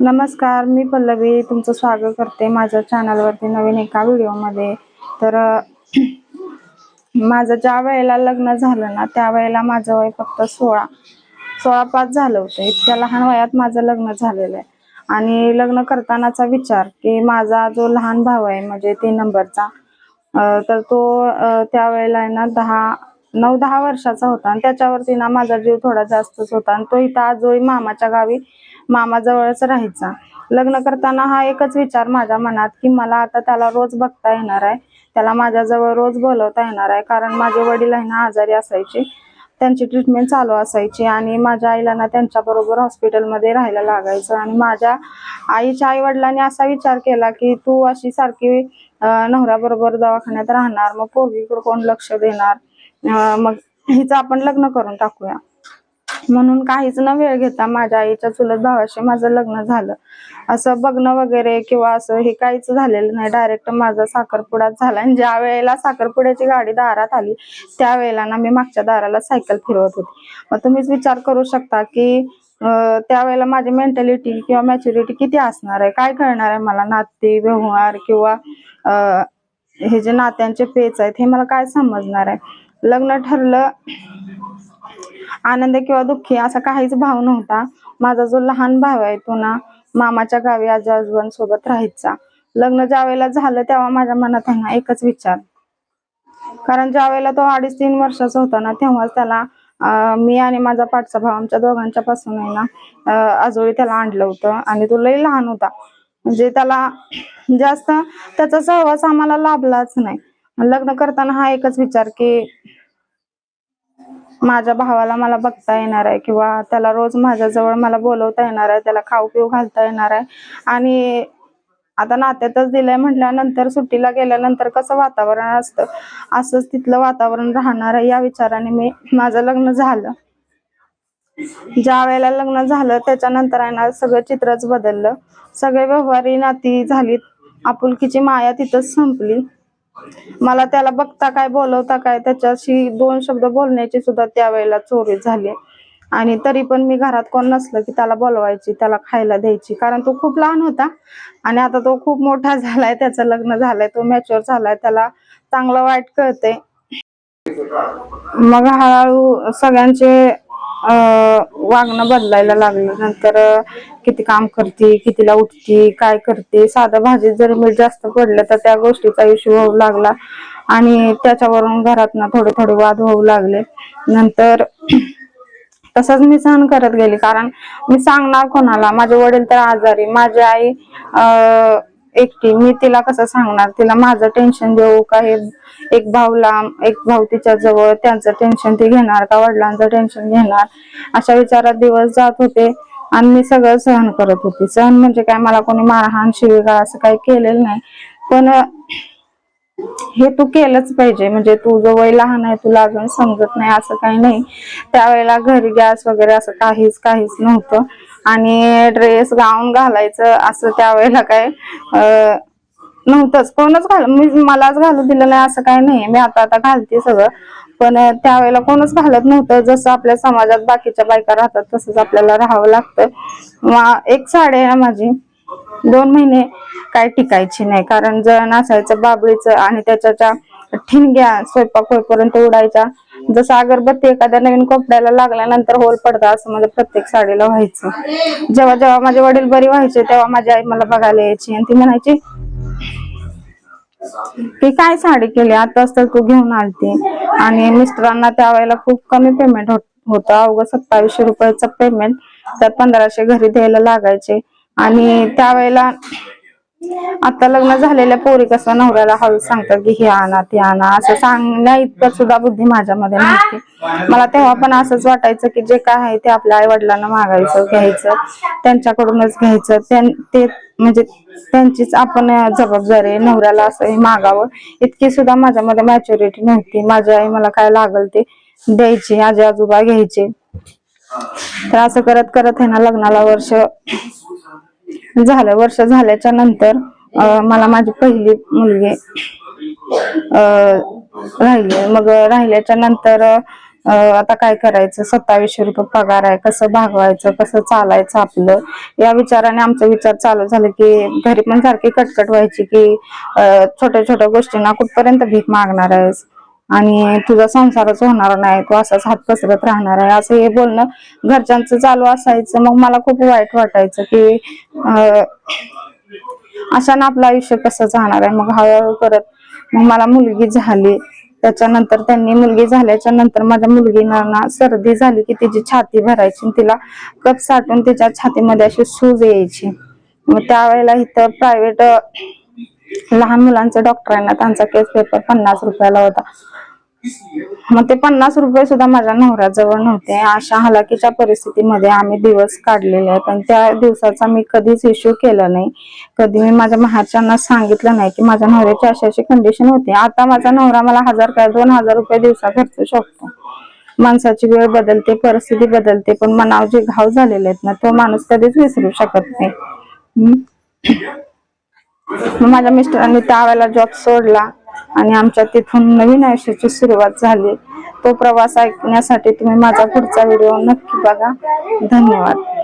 नमस्कार मी पल्लवी तुमचं स्वागत करते माझ्या चॅनलवरती नवीन एका व्हिडिओमध्ये. तर माझं ज्या वेळेला लग्न झालं ना त्या वेळेला माझं वय फक्त सोळा सोळा पाच झालं होतं. इतक्या लहान वयात माझं लग्न झालेलं आहे. आणि लग्न करतानाचा विचार की माझा जो लहान भाऊ आहे म्हणजे तीन नंबरचा तर तो त्यावेळेला आहे ना दहा नऊ दहा वर्षाचा होता आणि त्याच्यावरती ना माझा जीव थोडा जास्तच होता आणि तो इथं आजोळी मामाच्या गावी मामाजवळच राहायचा. लग्न करताना हा एकच विचार माझ्या मनात की मला आता त्याला रोज बघता येणार आहे. त्याला माझ्याजवळ रोज बोलवता येणार आहे कारण माझे वडील आहे ना आजारी असायचे. त्यांची ट्रीटमेंट चालू असायची आणि माझ्या आईला ना त्यांच्याबरोबर हॉस्पिटलमध्ये राहायला लागायचं आणि माझ्या आईच्या आईवडिलांनी असा विचार केला की तू अशी सारखी नवऱ्याबरोबर दवाखान्यात राहणार. मग पोरगीकडे कोण लक्ष देणार? मग हिचं आपण लग्न करून टाकूया. म्हणून काहीच न वेळ घेता माझ्या आईच्या चुलत भावाशी माझं लग्न झालं. असं बघणं वगैरे किंवा असं हे काहीच झालेलं नाही. डायरेक्ट माझा साखरपुडाच झाला. आणि ज्या वेळेला साखरपुड्याची गाडी दारात आली त्यावेळेला ना मी मागच्या दाराला सायकल फिरवत होती. मग तुम्हीच विचार करू शकता की त्यावेळेला माझी मेंटॅलिटी किंवा मॅच्युरिटी किती असणार आहे? काय कळणार आहे मला? नाते व्यवहार किंवा हे जे नात्यांचे पेच आहेत हे मला काय समजणार आहे? लग्न ठरलं आनंद किंवा दुःखी असा काहीच भाव नव्हता. माझा जो लहान भाव आहे तो ना मामाच्या गावी आजी आजोबांसोबत राहायचा. लग्न ज्या वेळेला झालं तेव्हा माझ्या मनात आहे ना एकच विचार. कारण ज्या वेळेला तो अडीच तीन वर्षाचा होता ना तेव्हाच त्याला मी आणि माझा पाठचा भाव आमच्या दोघांच्या पासून आहे ना आजोळी त्याला आणलं होतं. आणि तो लई लहान होता. म्हणजे त्याला जास्त त्याचा सहवास आम्हाला लाभलाच नाही. लग्न करताना हा एकच विचार की माझ्या भावाला मला बघता येणार आहे किंवा त्याला रोज माझ्याजवळ मला बोलवता येणार आहे त्याला खाऊ पिऊ घालता येणार आहे. आणि आता नात्यातच दिलंय म्हटल्यानंतर सुट्टीला गेल्यानंतर कसं वातावरण असतं? असंच तिथलं वातावरण राहणार आहे या विचाराने मी माझं लग्न झालं. ज्या वेळेला लग्न झालं त्याच्यानंतर आहे ना सगळं चित्रच बदललं. सगळे व्यवहारी नाती झालीत. आपुलकीची माया तिथंच संपली. मला त्याला बघता काय बोलवता काय त्याच्याशी दोन शब्द बोलण्याची सुद्धा त्यावेळेला चोरी झाली. आणि तरी पण मी घरात कोण नसलं की त्याला बोलवायची त्याला खायला द्यायची. कारण तो खूप लहान होता आणि आता तो खूप मोठा झालाय. त्याचं लग्न झालंय तो मॅच्युअर झालाय. त्याला चांगलं वाईट कळतंय. मग हळूहळू सगळ्यांचे वागणं बदलायला लागलं. नंतर किती काम करते कितीला उठते काय करते साधं भाजीत जर मीठ जास्त पडलं तर त्या गोष्टीचा इश्यू होऊ लागला. आणि त्याच्यावरून घरात ना थोडे थोडे वाद होऊ लागले. नंतर तसंच मी सहन करत गेली. कारण मी सांगणार कोणाला? माझे वडील तर आजारी. माझी आई अं, एकटी. मी तिला कसं सांगणार? तिला माझं टेन्शन देऊ का? हे एक भाऊ लांब एक भाऊ तिच्या जवळ त्यांचं टेन्शन ती घेणार का? वडिलांचं टेन्शन घेणार? अशा विचारात दिवस जात होते आणि मी सगळं सहन करत होते. सहन म्हणजे काय? मला कोणी मारहाण शिवीगाळ असं काही केलेलं नाही. पण हे तू केलंच पाहिजे. म्हणजे तुझं वय लहान आहे तुला अजून समजत नाही असं काही नाही. त्यावेळेला घरी गॅस वगैरे असं काहीच काहीच नव्हतं. आणि ड्रेस गाऊन घालायचं असं त्यावेळेला काय नव्हतंच. कोणच घाल मी मलाच घालू दिलं नाही असं काही नाही. मी आता आता घालते सगळं. पण त्यावेळेला कोणच घालत नव्हतं. जसं आपल्या समाजात बाकीच्या बायका राहतात तसंच आपल्याला राहावं लागतं. एक साडी आहे माझी. दोन महिने काय टिकायची नाही. कारण जळण असायचं बाबळीचं आणि त्याच्या ठिणग्या स्वयंपाक होईपर्यंत उडायच्या जसं अगरबत्ती एखाद्या नवीन कोपड्याला लागल्यानंतर होल पडता असं माझं प्रत्येक साडीला व्हायचं. जेव्हा जेव्हा माझे वडील बरी व्हायचे तेव्हा माझी आई मला बघायला यायची आणि ती म्हणायची की काय साडी केली? आताच तर तू घेऊन आलती. आणि मिस्टरांना त्यावेळेला खूप कमी पेमेंट होत होतं. अवघं सत्तावीसशे रुपयाचं पेमेंट त्यात पंधराशे घरी द्यायला लागायचे. आणि त्यावेळेला आता लग्न झालेल्या पोरी कसं नवऱ्याला हळू सांगतात की हे आणा ते आणा. असं सांगण्या इतकं सुद्धा बुद्धी माझ्यामध्ये नव्हती मला तेव्हा पण असंच वाटायचं की जे काय आहे ते आपल्या आई वडिलांना मागायचं घ्यायचं. त्यांच्याकडूनच घ्यायचं. त्यां- ते म्हणजे त्यांचीच आपण जबाबदारी आहे. नवऱ्याला असं हे मागावं. इतकी सुद्धा माझ्यामध्ये मॅच्युरिटी नव्हती. माझी आई मला काय लागल ते द्यायची आजी आजोबा घ्यायचे. तर असं करत करत आहे ना लग्नाला वर्ष झालं वर्ष झाल्याच्यानंतर मला माझी पहिली मुलगी राहिली. मग राहिल्याच्या नंतर आता काय करायचं? सत्तावीसशे रुपये पगार आहे. कसं भागवायचं? कसं चालायचं आपलं? या विचाराने आमचा विचार चालू झाला की घरी पण सारखी कटकट व्हायची की छोट्या छोट्या गोष्टींना कुठपर्यंत भीक मागणार आहेस? आणि तुझा संसारच होणार नाही तू असाच हात पसरत राहणार आहे. असं हे बोलणं घरच्यांचं चालू असायचं. मग मला खूप वाईट वाटायचं की अं, अशानं आपलं आयुष्य कसं जाणार आहे? मग हळूहळू करत मग मला मुलगी झाली. त्याच्यानंतर त्यांनी मुलगी झाल्याच्यानंतर माझ्या मुलगीना ना सर्दी झाली की तिची छाती भरायची तिला कप साठून तिच्या छातीमध्ये अशी सूज यायची. मग त्यावेळेला इथं प्रायव्हेट लहान मुलांचे डॉक्टरांना त्यांचा केस पेपर पन्नास रुपयाला होता. मग ते पन्नास रुपये सुद्धा माझ्या नवऱ्याजवळ नव्हते. अशा हलाकीच्या परिस्थितीमध्ये आम्ही दिवस काढलेले आहेत आणि त्या दिवसाचा मी कधीच इश्यू केला नाही. कधी मी माझ्या महाराजांना सांगितलं नाही की माझ्या नवऱ्याची अशी अशी कंडिशन होती. आता माझा नवरा मला हजार काय दोन हजार रुपये दिवसा खर्चू शकतो. माणसाची वेळ बदलते परिस्थिती बदलते पण मनावर जे घाव झालेले आहेत ना तो माणूस कधीच विसरू शकत नाही. माझ्या मिस्टरांनी त्यावेळेला जॉब सोडला. आणि आमच्या तिथून नवीन आयुष्याची सुरुवात झाली. तो प्रवास ऐकण्यासाठी तुम्ही माझा पुढचा व्हिडिओ नक्की बघा. धन्यवाद.